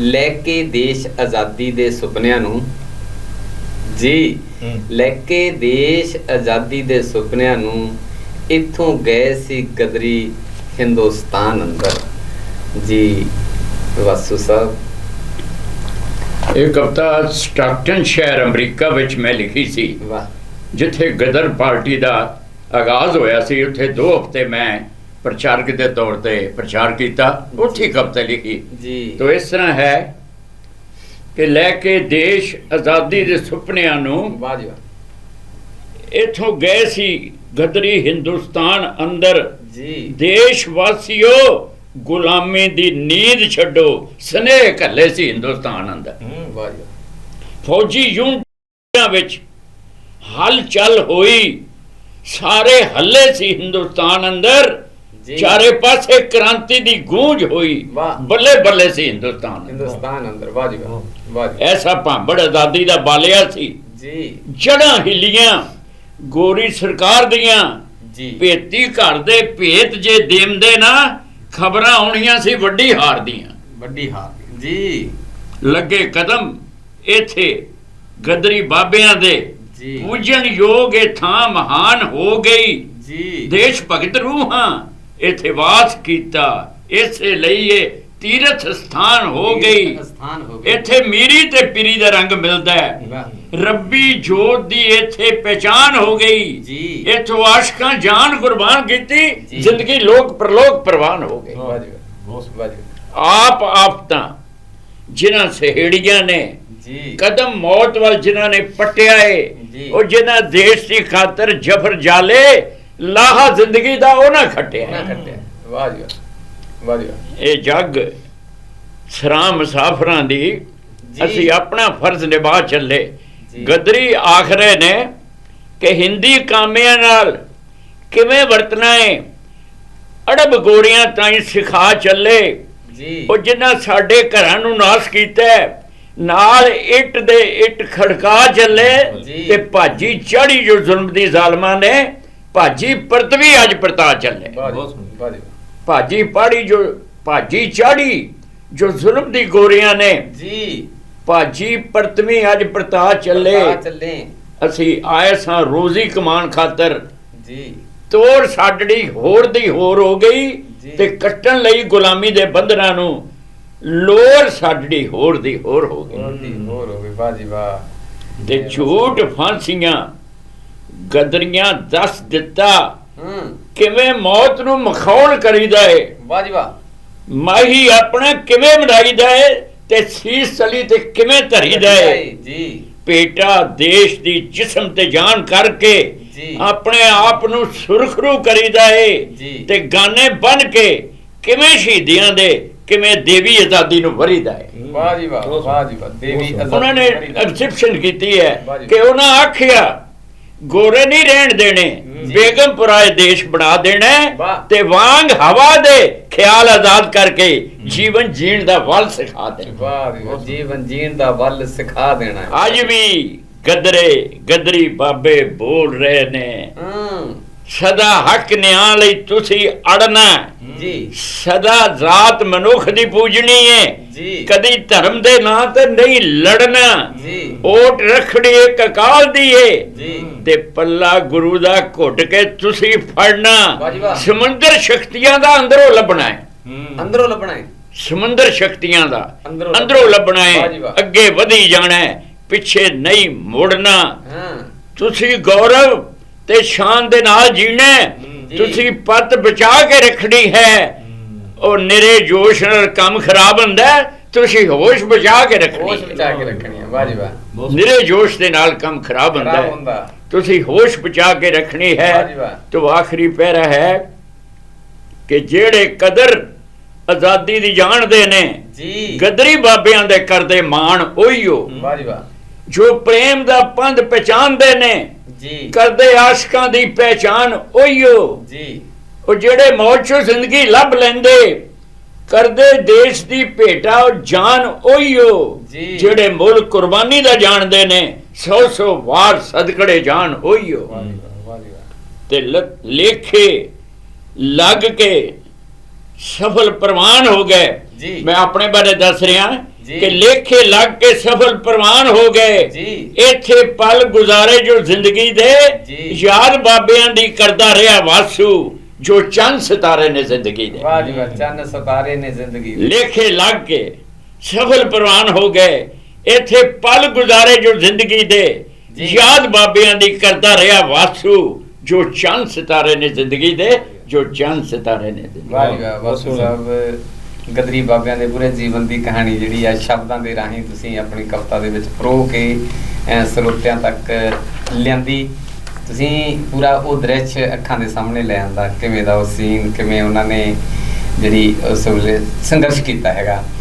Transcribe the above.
ਲੈ ਕੇ ਦੇਸ਼ ਆਜ਼ਾਦੀ ਦੇ ਸੁਪਨਿਆਂ ਨੂੰ। ਜੀ ਲੈ ਕੇ ਦੇਸ਼ ਆਜ਼ਾਦੀ ਦੇ ਸੁਪਨਿਆਂ ਨੂੰ ਇੱਥੋਂ ਗਏ ਸੀ ਗਦਰੀ ਹਿੰਦੁਸਤਾਨ ਅੰਦਰ। ਜੀ ਵਾਸੂ ਸਾਹਿਬ। ਇਹ ਕਵਿਤਾ ਸਟਾਕਟਨ ਸ਼ਹਿਰ ਅਮਰੀਕਾ ਵਿੱਚ ਮੈਂ ਲਿਖੀ ਸੀ। ਵਾਹ। ਜਿੱਥੇ ਗਦਰ ਪਾਰਟੀ ਦਾ ਆਗਾਜ਼ ਹੋਇਆ ਸੀ ਉੱਥੇ 2 ਹਫ਼ਤੇ ਮੈਂ ਪ੍ਰਚਾਰਕ ਦੇ ਤੌਰ ਤੇ ਪ੍ਰਚਾਰ ਕੀਤਾ ਉੱਥੇ ਹੀ ਕਵਿਤਾ ਲਿਖੀ। ਜੀ। ਤੋ ਇਸ ਤਰ੍ਹਾਂ ਹੈ ਕਿ ਲੈ ਕੇ ਦੇਸ਼ ਆਜ਼ਾਦੀ ਦੇ ਸੁਪਨਿਆਂ ਨੂੰ ਵਾਹ ਜੀ ਇੱਥੋਂ ਗਏ ਸੀ ਗਦਰੀ ਹਿੰਦੁਸਤਾਨ ਅੰਦਰ। ਜੀ। ਦੇਸ਼ ਵਾਸੀਓ ਗੁਲਾਮੀ ਦੀ ਨੀਂਦ ਛੱਡੋ ਸਨੇਹ ਘੱਲੇ ਸੀ ਹਿੰਦੁਸਤਾਨ ਅੰਦਰ। ਹੂੰ ਵਾਹ ਜੀ। ਫੌਜੀ ਯੂਨਿਟਾਂ ਵਿੱਚ ਹਲਚਲ ਹੋਈ ਸਾਰੇ ਹੱਲੇ ਸੀ ਹਿੰਦੁਸਤਾਨ ਅੰਦਰ। ਚਾਰੇ ਪਾਸੇ ਕ੍ਰਾਂਤੀ ਦੀ ਗੂੰਜ ਹੋਈ। ਬੱਲੇ ਬੱਲੇ ਸੀ ਹਿੰਦੁਸਤਾਨ। ਹਿੰਦੁਸਤਾਨ ਅੰਦਰ ਵਾਹ ਜੀ ਵਾਹ ਐਸਾ ਭਾਂਬੜ ਆਜ਼ਾਦੀ ਦਾ ਬਾਲਿਆ ਸੀ। ਜੀ। ਜੜਾਂ ਹਿੱਲੀਆਂ ਗੋਰੀ ਸਰਕਾਰ ਦੀਆਂ। ਜੀ। ਭੇਤੀ ਘਰ ਦੇ ਭੇਤ ਜੇ ਦੇਮਦੇ ਨਾ ਖਬਰਾਂ ਆਉਣੀਆਂ ਸੀ ਵੱਡੀ ਹਾਰ ਦੀਆਂ। ਵੱਡੀ ਹਾਰ ਜੀ। ਲੱਗੇ ਕਦਮ ਇੱਥੇ ਗਦਰੀ ਬਾਬਿਆਂ ਦੇ। ਜੀ। ਪੂਜਣ ਯੋਗ ਇਹ ਥਾਂ ਮਹਾਨ ਹੋ ਗਈ। ਜੀ। ਦੇਸ਼ ਭਗਤ ਰੂਹਾਂ। ਇੱਥੇ ਵਾਸ ਕੀਤਾ। ਇਸੇ ਲਈ ਇਹ ਤੀਰਥ ਸਥਾਨ ਹੋ ਗਈ। ਇੱਥੇ ਮੀਰੀ ਤੇ ਪੀਰੀ ਦਾ ਰੰਗ ਮਿਲਦਾ ਹੈ। ਰੱਬੀ ਜੋਤ ਦੀ ਇੱਥੇ ਪਛਾਣ ਹੋ ਗਈ। ਜੀ। ਇੱਥੋਂ ਆਸ਼ਕਾਂ ਜਾਨ ਕੁਰਬਾਨ ਕੀਤੀ। ਜ਼ਿੰਦਗੀ ਲੋਕ ਪ੍ਰਲੋਕ ਪ੍ਰਵਾਨ ਹੋ ਗਈ ਆਪ ਆਫਤਾਂ ਜਿਨ੍ਹਾਂ ਸਹੇੜੀਆਂ ਨੇ ਜੀ। ਕਦਮ ਮੌਤ ਵੱਲ ਜਿਨ੍ਹਾਂ ਨੇ ਪਟਿਆ। ਏ ਉਹ ਜਿਨ੍ਹਾਂ ਦੇਸ਼ ਦੀ ਖਾਤਰ ਜਫਰ ਜਾਲੇ ਲਾਹਾ ਜ਼ਿੰਦਗੀ ਦਾ ਖੱਟਿਆ ਨਾ ਏ। ਕੱਟਿਆ ਵਾਹ ਜੀ ਵਾਹ ਵਾਹ ਜੀ ਵਾਹ। ਇਹ ਜੱਗ ਸਰਾਂ ਮੁਸਾਫਰਾਂ ਦੀ ਜੀ। ਅਸੀਂ ਆਪਣਾ ਫਰਜ਼ ਨਿਭਾ ਚੱਲੇ ਜੀ। ਗਦਰੀ ਆਖਰੇ ਨੇ ਕਿ ਹਿੰਦੀ ਕਾਮਿਆਂ ਨਾਲ ਕਿਵੇਂ ਵਰਤਣਾ ਹੈ ਅੜਬ ਗੋਰੀਆਂ ਤਾਈਂ ਸਿਖਾ ਚੱਲੇ ਜੀ ਉਹ ਜਿਨ੍ਹਾਂ ਸਾਡੇ ਘਰਾਂ ਨੂੰ ਨਾਸ ਕੀਤਾ ਹੈ, ਨਾਲ ਇੱਟ ਦੇ ਇੱਟ ਖੜਕਾ ਚੱਲੇ ਜੀ। ਤੇ ਭਾਜੀ ਚੜੀ ਜੋ ਜ਼ੁਲਮ ਦੀ ਜ਼ਾਲਮਾਂ ਨੇ ਭਾਜੀ ਪਰਤਵੀ ਅੱਜ ਪਰਤਾ ਚੱਲੇ। ਭਾਜੀ ਪਾੜੀ ਜੋ ਭਾਜੀ ਚਾੜੀ ਜੋ ਜ਼ੁਲਮ ਦੀ ਗੋਰੀਆਂ ਨੇ। ਜੀ। ਭਾਜੀ ਪਰਤਵੀ ਅੱਜ ਪਰਤਾ ਚੱਲੇ। ਅਸੀਂ ਆਏ ਸਾਂ ਰੋਜ਼ੀ ਕਮਾਣ ਖਾਤਰ। ਜੀ। ਤੋੜ ਸਾਡੜੀ ਹੋਰ ਦੀ ਹੋਰ ਹੋ ਗਈ। ਤੇ ਕੱਟਣ ਲਈ ਗੁਲਾਮੀ ਦੇ ਬੰਧਨਾਂ ਨੂੰ ਲੋਰ ਸਾਡੜੀ ਹੋਰ ਦੀ ਹੋਰ ਹੋ ਗਈ। ਹੋਰ ਦੀ ਹੋਰ ਹੋ ਗਈ। ਵਾਹ ਜੀ ਵਾਹ। ਤੇ ਝੂਠ ਫਾਂਸੀਆਂ ਗਦਰੀਆਂ ਦੱਸ ਦਿੱਤਾ ਹੂੰ। ਕਿਵੇਂ ਮੌਤ ਨੂੰ ਮਖੌਲ ਕਰੀਦਾ ਏ? ਵਾਹ ਜੀ ਵਾਹ। ਮਾਹੀ ਆਪਣਾ ਕਿਵੇਂ ਮਨਾਈਦਾ ਏ ਤੇ ਸੀਸ ਤਲੀ ਤੇ ਕਿਵੇਂ ਧਰੀਦਾ ਏ? ਜੀ। ਪੇਟਾ ਦੇਸ਼ ਦੀ ਜਿਸਮ ਤੇ ਜਾਨ ਕਰਕੇ। ਆਪਣੇ ਆਪ ਨੂੰ ਸੁਰਖਰੂ ਕਰੀਦਾ ਏ। ਤੇ ਗਾਨੇ ਬਨ ਕੇ ਕਿਵੇਂ ਸ਼ਹੀਦੀਆਂ ਦੇ ਕਿਵੇਂ ਦੇਵੀ ਆਜ਼ਾਦੀ ਨੂੰ ਵਰੀਦਾ ਏ? ਵਾਹ ਜੀ ਵਾਹ ਵਾਹ ਜੀ ਵਾਹ। ਦੇਵੀ ਆਜ਼ਾਦੀ ਉਹਨਾਂ ਨੇ ਐਕਸੈਪਸ਼ਨ ਕੀਤੀ ਹੈ। ਕਿ ਉਹਨਾਂ ਆਖਿਆ ਗੋਰੇ ਨਹੀਂ ਰਹਿਣ ਦੇਣੇ। ਬੇਗਮਪੁਰਾ ਦੇਸ਼ ਬਣਾ ਦੇਣਾ। ਤੇ ਵਾਂਗ ਹਵਾ ਦੇ ਖਿਆਲ ਆਜ਼ਾਦ ਕਰਕੇ ਜੀਵਨ ਜੀਣ ਦਾ ਵੱਲ ਸਿਖਾ ਦੇਣਾ ਵਾਹ ਜੀਵਨ ਜੀਣ ਦਾ ਵੱਲ ਸਿਖਾ ਦੇਣਾ। ਅੱਜ ਵੀ ਗਦਰੇ ਗਦਰੀ ਬਾਬੇ ਬੋਲ ਰਹੇ ਨੇ ਹੂੰ ਸਦਾ ਹੱਕ ਨਿਆਂ ਲਈ ਤੁਸੀਂ ਅੜਨਾ। ਜੀ। ਸਦਾ ਜ਼ਾਤ ਮਨੁੱਖ ਦੀ ਪੂਜਣੀ ਹੈ ਜੀ। ਕਦੀ ਧਰਮ ਦੇ ਨਾਂ ਤੇ ਨਹੀਂ ਲੜਨਾ। ਜੀ। ਓਟ ਰਖੜੀ ਇੱਕ ਅਕਾਲ ਦੀ ਏ। ਜੀ। ਤੇ ਪੱਲਾ ਗੁਰੂ ਦਾ ਘੁੱਟ ਕੇ ਤੁਸੀਂ ਫੜਨਾ। ਸਮੁੰਦਰ ਸ਼ਕਤੀਆਂ ਦਾ ਅੰਦਰੋਂ ਲੱਭਣਾ ਹੈ। ਅੰਦਰੋਂ ਲੱਭਣਾ ਹੈ ਸਮੁੰਦਰ ਸ਼ਕਤੀਆਂ ਦਾ ਅੰਦਰੋਂ ਲੱਭਣਾ ਹੈ। ਅੱਗੇ ਵਧੀ ਜਾਣਾ ਹੈ ਪਿੱਛੇ ਨਹੀਂ ਮੁੜਨਾ। ਹਾਂ। ਤੁਸੀਂ ਗੌਰਵ ਤੇ ਸ਼ਾਨ ਦੇ ਨਾਲ ਜੀਣਾ। ਤੁਸੀਂ ਪੱਤ ਬਚਾ ਕੇ ਰੱਖਣੀ ਹੈ। ਉਹ ਨਿਰੇ ਜੋਸ਼ ਨਾਲ ਕੰਮ ਖਰਾਬ ਹੁੰਦਾ ਤੁਸੀਂ ਹੋਸ਼ ਬਚਾ ਕੇ ਰੱਖਣੀ ਹੋਸ਼ ਹੈ। ਬਚਾ ਕੇ ਰੱਖਣੀ ਹੈ ਵਾਹ ਜੀ ਵਾਹ। ਨਿਰੇ ਜੋਸ਼ ਦੇ ਨਾਲ ਕੰਮ ਖਰਾਬ ਹੁੰਦਾ ਤੁਸੀਂ ਹੋਸ਼ ਬਚਾ ਕੇ ਰੱਖਣੀ ਹੈ। ਤੋ ਆਖਰੀ ਪੈਰਾ ਹੈ ਕਿ ਜਿਹੜੇ ਕਦਰ ਆਜ਼ਾਦੀ ਦੀ ਜਾਣਦੇ ਨੇ ਜੀ। ਗਦਰੀ ਬਾਬਿਆਂ ਦੇ ਕਰਦੇ ਮਾਣ ਉਹੀਓ ਵਾਹ ਜੀ ਵਾਹ। ਜੋ ਪ੍ਰੇਮ ਦਾ ਪੰਧ ਪਛਾਣਦੇ ਨੇ ਜੀ ਕਰਦੇ ਆਸ਼ਕਾਂ ਦੀ ਪਹਿਚਾਨ ਉਹੀਓ ਜੀ ਉਹ ਜਿਹੜੇ ਮੌਤ ਚੋਂ ਜ਼ਿੰਦਗੀ ਲੱਭ ਲੈਂਦੇ ਕਰਦੇ ਦੇਸ਼ ਦੀ ਭੇਟਾ ਉਹ ਜਾਨ ਉਹੀਓ। ਜਿਹੜੇ ਮੁੱਲ ਕੁਰਬਾਨੀ ਦਾ ਜਾਣਦੇ ਨੇ ਸੌ ਸੌ ਵਾਰ ਸਦਕੜੇ ਜਾਨ ਉਹੀਓ ਤੇ ਲੇਖੇ ਲੱਗ ਕੇ ਸਫਲ ਪ੍ਰਵਾਨ ਹੋ ਗਏ। ਮੈਂ ਆਪਣੇ ਬਾਰੇ ਦੱਸ ਰਿਹਾ। ਕਿ ਲੇਖੇ ਲੱਗ ਕੇ ਸਫਲ ਪ੍ਰਵਾਨ ਹੋ ਗਏ ਇੱਥੇ ਪਲ ਗੁਜ਼ਾਰੇ ਜੋ ਜ਼ਿੰਦਗੀ ਦੇ। ਯਾਦ ਬਾਬਿਆਂ ਦੀ ਕਰਦਾ ਰਿਹਾ ਵਾਸੂ ਜੋ ਚੰਨ ਸਿਤਾਰੇ ਨੇ ਜ਼ਿੰਦਗੀ ਦੇ ਵਾਹ ਜੀ ਵਾਹ ਚੰਨ ਸਿਤਾਰੇ ਨੇ ਜ਼ਿੰਦਗੀ ਦੇ। ਲੇਖੇ ਲੱਗ ਕੇ ਸਫਲ ਪ੍ਰਵਾਨ ਹੋ ਗਏ ਇੱਥੇ ਪਲ ਗੁਜ਼ਾਰੇ ਜੋ ਜ਼ਿੰਦਗੀ ਦੇ। ਯਾਦ ਬਾਬਿਆਂ ਦੀ ਕਰਦਾ ਰਿਹਾ ਵਾਸੂ ਜੋ ਚੰਨ ਸਿਤਾਰੇ ਨੇ ਜ਼ਿੰਦਗੀ ਦੇ ਜੋ ਚੰਨ ਸਿਤਾਰੇ ਨੇ ਵਾਹ ਜੀ ਵਾਹ ਬਾਸੂ ਸਾਹਿਬ ਗਦਰੀ ਬਾਬਿਆਂ ਦੇ ਪੂਰੇ ਜੀਵਨ ਦੀ ਕਹਾਣੀ ਜਿਹੜੀ ਆ ਸ਼ਬਦਾਂ ਦੇ ਰਾਹੀਂ ਤੁਸੀਂ ਆਪਣੀ ਕਵਿਤਾ ਦੇ ਵਿੱਚ ਪਰੋ ਕੇ ਅਹ, ਸਰੋਤਿਆਂ ਤੱਕ ਲਿਆਂਦੀ। ਤੁਸੀਂ ਪੂਰਾ ਉਹ ਦ੍ਰਿਸ਼ ਅੱਖਾਂ ਦੇ ਸਾਹਮਣੇ ਲੈ ਆਂਦਾ ਕਿਵੇਂ ਦਾ ਉਹ ਸੀਨ ਕਿਵੇਂ ਉਹਨਾਂ ਨੇ ਜਿਹੜੀ ਉਸ ਵੇਲੇ ਸੰਘਰਸ਼ ਕੀਤਾ ਹੈਗਾ।